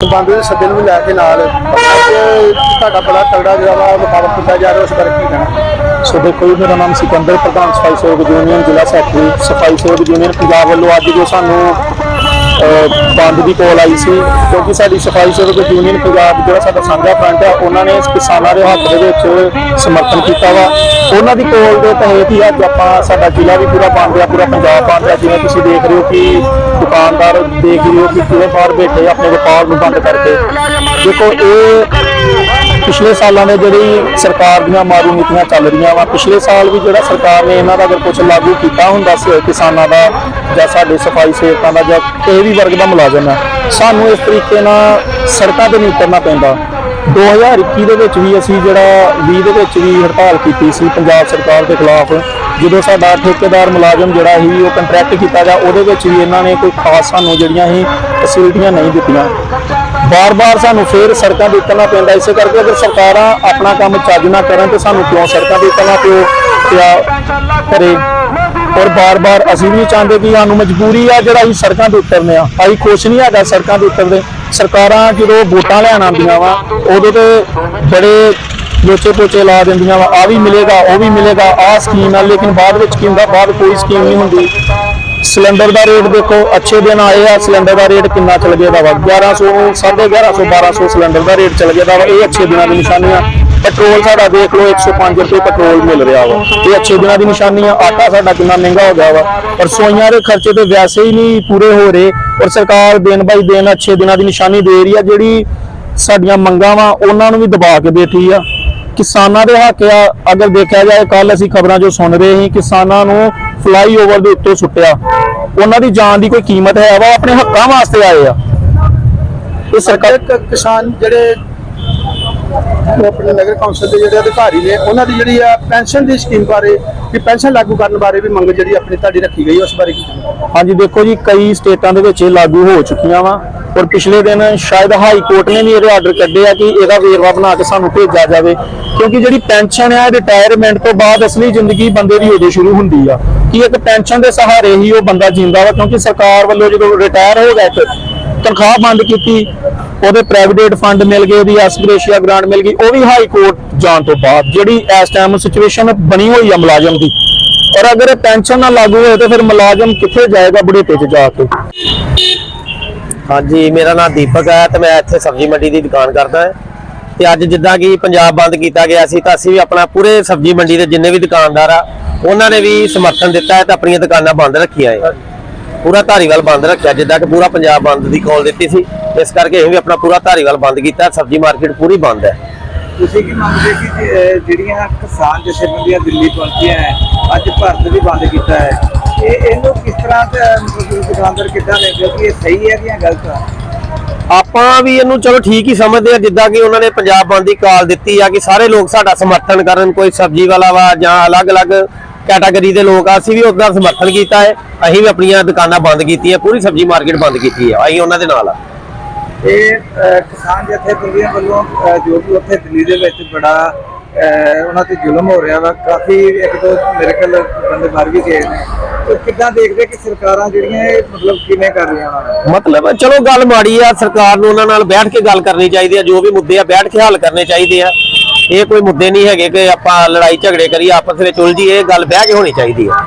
ਬੰਦ ਦੇ ਸੱਦੇ ਨੂੰ ਲੈ ਕੇ ਨਾਲ ਅੱਜ ਤੁਹਾਡਾ ਬੜਾ ਤਗੜਾ ਜਿਹੜਾ ਵਾ ਮੁਕਾਬਲਾ ਕੀਤਾ ਜਾ ਰਿਹਾ ਉਸ ਬਾਰੇ ਕੀ ਕਹਿਣਾ? ਸੋ ਦੇਖੋ ਜੀ, ਮੇਰਾ ਨਾਮ ਸਿਕੰਦਰ ਪ੍ਰਧਾਨ ਸਫ਼ਾਈ ਸੇਵਕ ਯੂਨੀਅਨ, ਜ਼ਿਲ੍ਹਾ ਸੈਕਟਰੀ ਸਫ਼ਾਈ ਸੇਵਕ ਯੂਨੀਅਨ ਪੰਜਾਬ ਵੱਲੋਂ ਅੱਜ ਜੋ ਸਾਨੂੰ ਬੰਦ ਦੀ ਕੋਲ ਆਈ ਸੀ, ਕਿਉਂਕਿ ਸਾਡੀ ਸਫ਼ਾਈ ਸੇਵਕ ਯੂਨੀਅਨ ਪੰਜਾਬ, ਜਿਹੜਾ ਸਾਡਾ ਸਾਂਝਾ ਫਰੰਟ ਆ, ਉਹਨਾਂ ਨੇ ਕਿਸਾਨਾਂ ਦੇ ਹੱਕ ਦੇ ਵਿੱਚ ਸਮਰਥਨ ਕੀਤਾ ਵਾ। ਉਹਨਾਂ ਦੀ ਕੋਲ ਦੇ ਤਹਿਤ ਹੀ ਅੱਜ ਆਪਾਂ ਸਾਡਾ ਜ਼ਿਲ੍ਹਾ ਵੀ ਪੂਰਾ ਬੰਦ ਆ, ਪੂਰਾ ਪੰਜਾਬ ਬੰਦ ਆ। ਜਿਵੇਂ ਤੁਸੀਂ ਦੇਖ ਰਹੇ ਹੋ ਕਿ ਦੁਕਾਨਦਾਰ ਦੇਖ ਰਹੇ ਹੋ ਕਿ ਕਿਵੇਂ ਬਾਹਰ ਬੈਠੇ ਆਪਣੇ ਵਪਾਰ ਨੂੰ ਬੰਦ ਕਰਕੇ। ਦੇਖੋ, ਇਹ ਪਿਛਲੇ ਸਾਲਾਂ ਦੇ ਜਿਹੜੀ ਸਰਕਾਰ ਦੀਆਂ ਮਾਰੂ ਨੀਤੀਆਂ ਚੱਲ ਰਹੀਆਂ ਵਾ, ਪਿਛਲੇ ਸਾਲ ਵੀ ਜਿਹੜਾ ਸਰਕਾਰ ਨੇ ਇਹਨਾਂ ਦਾ ਅਗਰ ਕੁਝ ਲਾਗੂ ਕੀਤਾ ਹੁੰਦਾ ਸੀ ਕਿਸਾਨਾਂ ਦਾ ਜਾਂ ਸਾਡੇ ਸਫ਼ਾਈ ਸੇਵਕਾਂ ਦਾ ਜਾਂ ਕਿਸੇ ਵੀ ਵਰਗ ਦਾ ਮੁਲਾਜ਼ਮ ਹੈ, ਸਾਨੂੰ ਇਸ ਤਰੀਕੇ ਨਾਲ ਸੜਕਾਂ ਤੇ ਨਹੀਂ ਉਤਰਨਾ ਪੈਂਦਾ। 2021 ਦੇ ਵਿੱਚ ਵੀ ਅਸੀਂ ਜਿਹੜਾ 20 ਦੇ ਵਿੱਚ ਵੀ ਹੜਤਾਲ ਕੀਤੀ ਸੀ ਪੰਜਾਬ ਸਰਕਾਰ ਦੇ ਖਿਲਾਫ, ਜਦੋਂ ਸਾਡਾ ਠੇਕੇਦਾਰ ਮੁਲਾਜ਼ਮ ਜਿਹੜਾ ਸੀ, ਉਹ ਕੰਟਰੈਕਟ ਕੀਤਾ ਗਿਆ, ਉਹਦੇ ਵਿੱਚ ਵੀ ਇਹਨਾਂ ਨੇ ਕੋਈ ਖਾਸ ਸਾਨੂੰ ਜਿਹੜੀਆਂ ਸੀ ਫੈਸਿਲਿਟੀਆਂ ਨਹੀਂ ਦਿੱਤੀਆਂ। ਬਾਰ-ਬਾਰ ਸਾਨੂੰ ਫੇਰ ਸੜਕਾਂ ਤੇ ਉਤਰਨਾ ਪੈਂਦਾ, ਇਸੇ ਕਰਕੇ ਅਗਰ ਸਰਕਾਰਾਂ ਆਪਣਾ ਕੰਮ ਚੱਜ ਨਾ ਕਰਨ ਤੇ ਸਾਨੂੰ ਕਿਉਂ ਸੜਕਾਂ ਤੇ ਉਤਰਨਾ ਪਿਓ ਪਿਆ ਕਰੇ? ਔਰ ਬਾਰ-ਬਾਰ ਅਸੀਂ ਵੀ ਨਹੀਂ ਚਾਹੁੰਦੇ ਕਿ ਸਾਨੂੰ ਮਜਬੂਰੀ ਆ ਜਿਹੜਾ ਅਸੀਂ ਸੜਕਾਂ ਤੇ ਉਤਰਨੇ ਆ। ਅਸੀਂ ਖੁਸ਼ ਨਹੀਂ ਹੈਗਾ ਸੜਕਾਂ ਤੇ ਉਤਰਦੇ। ਸਰਕਾਰਾਂ ਜਦੋਂ ਵੋਟਾਂ ਲੈਣ ਆਉਂਦੀਆਂ ਵਾ, ਉਦੋਂ ਤੇ ਜਿਹੜੇ ਲੋਚੇ ਪੋਚੇ ਲਾ ਦਿੰਦੀਆਂ ਵਾ। ਆ ਵੀ ਮਿਲੇਗਾ, ਉਹ ਵੀ ਮਿਲੇਗਾ ਆ ਸਕੀਮ ਆ। ਲੇਕਿਨ ਬਾਅਦ ਵਿੱਚ ਕੀ ਹੁੰਦਾ? ਬਾਅਦ ਕੋਈ ਸਕੀਮ ਨਹੀਂ ਹੁੰਦੀ। ਸਿਲੰਡਰ ਦਾ ਰੇਟ ਦੇਖੋ, ਅੱਛੇ ਦਿਨ ਆਏ ਆ, ਸਿਲੰਡਰ ਦਾ ਰੇਟ ਕਿੰਨਾ ਚਲ ਗਿਆ ਦਾ ਵਾ 1100 1150 1200 ਸਿਲੰਡਰ ਦਾ ਰੇਟ ਚਲ ਗਿਆ ਦਾ ਵਾ। ਇਹ ਅੱਛੇ ਦਿਨਾਂ ਦੀ ਨਿਸ਼ਾਨੀ ਆ। ਪੈਟਰੋਲ ਸਾਡਾ ਦੇਖ ਲਓ 105 ਰੁਪਏ ਪੈਟਰੋਲ ਮਿਲ ਰਿਹਾ ਵਾ। ਇਹ ਅੱਛੇ ਦਿਨਾਂ ਦੀ ਨਿਸ਼ਾਨੀ ਆ। ਆਟਾ ਸਾਡਾ ਕਿੰਨਾ ਮਹਿੰਗਾ ਹੋ ਗਿਆ ਵਾ। ਪਰ ਸੋਈਆਂ ਦੇ ਖਰਚੇ ਤੇ ਵੈਸੇ ਹੀ ਨਹੀਂ ਪੂਰੇ ਹੋ ਰਹੇ। ਔਰ ਸਰਕਾਰ ਦਿਨ ਬਾਈ ਦਿਨ ਅੱਛੇ ਦਿਨਾਂ ਦੀ ਨਿਸ਼ਾਨੀ ਦੇ ਰਹੀ ਆ। ਜਿਹੜੀ ਸਾਡੀਆਂ ਮੰਗਾਂ ਵਾ, ਉਹਨਾਂ ਨੂੰ ਵੀ ਦਬਾ ਕੇ ਬੈਠੀ ਆ। ਕਿਸਾਨਾਂ ਦੇ ਹੱਕ ਆ। ਅਗਰ ਦੇਖਿਆ ਜਾਏ ਕੱਲ ਅਸੀਂ ਖਬਰਾਂ ਜੋ ਸੁਣ ਰਹੇ ਸੀ ਕਿਸਾਨਾਂ ਨੂੰ ਫਲਾਈਓਵਰ ਦੇ ਉੱਤੇ ਸੁੱਟਿਆ। ਉਹਨਾਂ ਦੀ ਜਾਨ ਦੀ ਕੋਈ ਕੀਮਤ ਹੈ ਵਾ ਉਹ ਆਪਣੇ ਹੱਕਾਂ ਵਾਸਤੇ ਆਏ ਆ। ਇਹ ਸਰਕਾਰ ਇੱਕ ਕਿਸਾਨ ਜਿਹੜੇ ਆਪਣੇ ਨਗਰ ਕੌਂਸਲ ਦੇ ਜਿਹੜੇ ਅਧਿਕਾਰੀ ਨੇ ਉਹਨਾਂ ਦੀ ਜਿਹੜੀ ਆ ਪੈਨਸ਼ਨ ਦੀ ਸਕੀਮ ਬਾਰੇ ਵੀ ਪੈਨਸ਼ਨ ਲਾਗੂ ਕਰਨ ਬਾਰੇ ਵੀ ਮੰਗ ਜਿਹੜੀ ਆਪਣੀ ਤੁਹਾਡੀ ਰੱਖੀ ਗਈ ਉਸ ਬਾਰੇ ਕੀ ਹਾਂਜੀ ਦੇਖੋ ਜੀ ਕਈ ਸਟੇਟਾਂ ਦੇ ਵਿੱਚ ਇਹ ਲਾਗੂ ਹੋ ਚੁੱਕੀਆਂ ਵਾ। ਔਰ ਪਿਛਲੇ ਦਿਨ ਸ਼ਾਇਦ ਹਾਈ ਕੋਰਟ ਨੇ ਵੀ ਇਹਦੇ ਆਰਡਰ ਕੱਢੇ ਆ ਕਿ ਇਹਦਾ ਵੇਰਵਾ ਬਣਾ ਕੇ ਸਾਨੂੰ ਭੇਜਿਆ ਜਾਵੇ। ਕਿਉਂਕਿ ਜਿਹੜੀ ਪੈਨਸ਼ਨ ਹੈ ਰਿਟਾਇਰਮੈਂਟ ਤੋਂ ਬਾਅਦ ਅਸਲੀ ਜ਼ਿੰਦਗੀ ਬੰਦੇ ਦੀ ਉਦੋਂ ਸ਼ੁਰੂ ਹੁੰਦੀ ਆ। ਕਿ ਇੱਕ ਪੈਨਸ਼ਨ ਦੇ ਸਹਾਰੇ ਹੀ ਉਹ ਬੰਦਾ ਜਿੰਦਾ ਵਾ? ਕਿਉਂਕਿ ਸਰਕਾਰ ਵੱਲੋਂ ਜਦੋਂ ਰਿਟਾਇਰ ਹੋ ਗਿਆ ਤਨਖਾਹ ਬੰਦ ਕੀਤੀ, ਉਹਦੇ ਪ੍ਰਾਈਵੇਟ ਫੰਡ ਮਿਲ ਗਏ, ਉਹਦੀ ਐਸਗ੍ਰੇਸ਼ੀਆ ਗ੍ਰਾਂਟ ਮਿਲ ਗਈ, ਉਹ ਵੀ ਹਾਈ ਕੋਰਟ ਜਾਣ ਤੋਂ ਬਾਅਦ, ਜਿਹੜੀ ਇਸ ਟਾਈਮ ਸਿਚੁਏਸ਼ਨ ਬਣੀ ਹੋਈ ਆ ਮੁਲਾਜ਼ਮ ਦੀ। ਔਰ ਅਗਰ ਪੈਨਸ਼ਨ ਨਾ ਲਾਗੂ ਹੋਏ ਤਾਂ ਫਿਰ ਮੁਲਾਜ਼ਮ ਕਿੱਥੇ ਜਾਏਗਾ ਬੁਢੇਪੇ 'ਚ ਜਾ ਕੇ? ਹਾਂਜੀ, ਮੇਰਾ ਨਾਮ ਦੀਪਕ ਹੈ ਤੇ ਮੈਂ ਇੱਥੇ ਸਬਜ਼ੀ ਮੰਡੀ ਦੀ ਦੁਕਾਨ ਕਰਦਾ ਹਾਂ। ਤੇ ਅੱਜ ਜਿੱਦਾਂ ਕਿ ਪੰਜਾਬ ਬੰਦ ਕੀਤਾ ਗਿਆ ਸੀ, ਤਾਂ ਅਸੀਂ ਵੀ ਆਪਣਾ ਪੂਰੇ ਸਬਜ਼ੀ ਮੰਡੀ ਦੇ ਜਿੰਨੇ ਵੀ ਦੁਕਾਨਦਾਰ ਆ, ਉਹਨਾਂ ਨੇ ਵੀ ਸਮਰਥਨ ਦਿੱਤਾ ਹੈ ਤੇ ਆਪਣੀਆਂ ਦੁਕਾਨਾਂ ਬੰਦ ਰੱਖੀਆਂ ਹੈ ਪੂਰਾ ਧਾਰੀਵਾਲ ਬੰਦ ਰੱਖਿਆ, ਜਿੱਦਾਂ ਕਿ ਪੂਰਾ ਪੰਜਾਬ ਬੰਦ ਦੀ ਕਾਲ ਦਿੱਤੀ ਸੀ। ਇਸ ਕਰਕੇ ਅਸੀਂ ਵੀ ਆਪਣਾ ਪੂਰਾ ਧਾਰੀਵਾਲ ਬੰਦ ਕੀਤਾ, ਸਬਜ਼ੀ ਮਾਰਕੀਟ ਪੂਰੀ ਬੰਦ ਹੈ। ਤੁਸੀਂ ਕੀ ਮੰਨਦੇ ਕਿ ਜਿਹੜੀਆਂ ਕਿਸਾਨ ਜਥੇਬੰਦੀਆਂ ਦਿੱਲੀ ਪਹੁੰਚੀਆਂ ਅੱਜ ਭਾਰਤ ਵੀ ਬੰਦ ਕੀਤਾ ਹੈ, ਇਹ, ਇਹਨੂੰ ਤਰ੍ਹਾਂ ਤੇ ਮਤਲਬ ਦੁਕਾਨਦਾਰ ਕਿੱਦਾਂ ਲੈਂਦੇ ਹੋ ਕਿ ਇਹ ਸਹੀ ਹੈ ਜਾਂ ਗਲਤ ਹੈ? ਆਪਾਂ ਵੀ ਇਹਨੂੰ ਚਲੋ ਠੀਕ ਹੀ ਸਮਝਦੇ ਆ ਜਿੱਦਾਂ ਕਿ ਉਹਨਾਂ ਨੇ ਪੰਜਾਬ ਬੰਦ ਦੀ ਕਾਲ ਦਿੱਤੀ ਆ ਕਿ ਸਾਰੇ ਲੋਕ ਸਾਡਾ ਸਮਰਥਨ ਕਰਨ ਕੋਈ ਸਬਜ਼ੀ ਵਾਲਾ ਵਾ ਜਾਂ ਅਲੱਗ-ਅਲੱਗ ਕੈਟਾਗਰੀ ਦੇ ਲੋਕ ਆ ਅਸੀਂ ਵੀ ਉਹਦਾ ਸਮਰਥਨ ਕੀਤਾ ਹੈ। ਅਸੀਂ ਵੀ ਆਪਣੀਆਂ ਦੁਕਾਨਾਂ ਬੰਦ ਕੀਤੀਆਂ ਪੂਰੀ ਸਬਜ਼ੀ ਮਾਰਕੀਟ ਬੰਦ ਕੀਤੀ ਹੈ ਅਸੀਂ ਉਹਨਾਂ ਦੇ ਨਾਲ ਆ। ਇਹ ਕਿਸਾਨ ਜਥੇਬੰਦੀਆਂ ਵੱਲੋਂ ਜੋ ਵੀ ਉੱਥੇ ਦਿੱਲੀ ਦੇ ਵਿੱਚ ਬੜਾ ਉਹਨਾਂ ਤੇ ਜ਼ੁਲਮ ਹੋ ਰਿਹਾ ਵਾ। ਕਾਫੀ ਇੱਕ ਦੋ ਮੇਰੇ ਖਿਆਲ ਬੰਦੇ ਮਰ ਵੀ ਗਏ ਨੇ। ਤੇ ਕਿੱਦਾਂ ਦੇਖਦੇ ਕਿ ਸਰਕਾਰਾਂ ਜਿਹੜੀਆਂ ਇਹ ਮਤਲਬ ਕਿਵੇਂ ਕਰ ਰਹੀਆਂ ਉਹਨਾਂ ਨੂੰ ਮਤਲਬ ਚਲੋ ਗੱਲ ਮਾੜੀ ਆ, ਸਰਕਾਰ ਨੂੰ ਉਹਨਾਂ ਨਾਲ ਬੈਠ ਕੇ ਗੱਲ ਕਰਨੀ ਚਾਹੀਦੀ ਆ, ਜੋ ਵੀ ਮੁੱਦੇ ਆ ਬੈਠ ਕੇ ਹੱਲ ਕਰਨੇ ਚਾਹੀਦੇ ਆ। ਇਹ ਕੋਈ ਮੁੱਦੇ ਨਹੀਂ ਹੈਗੇ ਕਿ ਆਪਾਂ ਲੜਾਈ ਝਗੜੇ ਕਰੀਏ, ਆਪਸ ਵਿੱਚ ਉਲਝੀਏ, ਇਹ ਗੱਲ ਬਹਿ ਕੇ ਹੋਣੀ ਚਾਹੀਦੀ ਆ।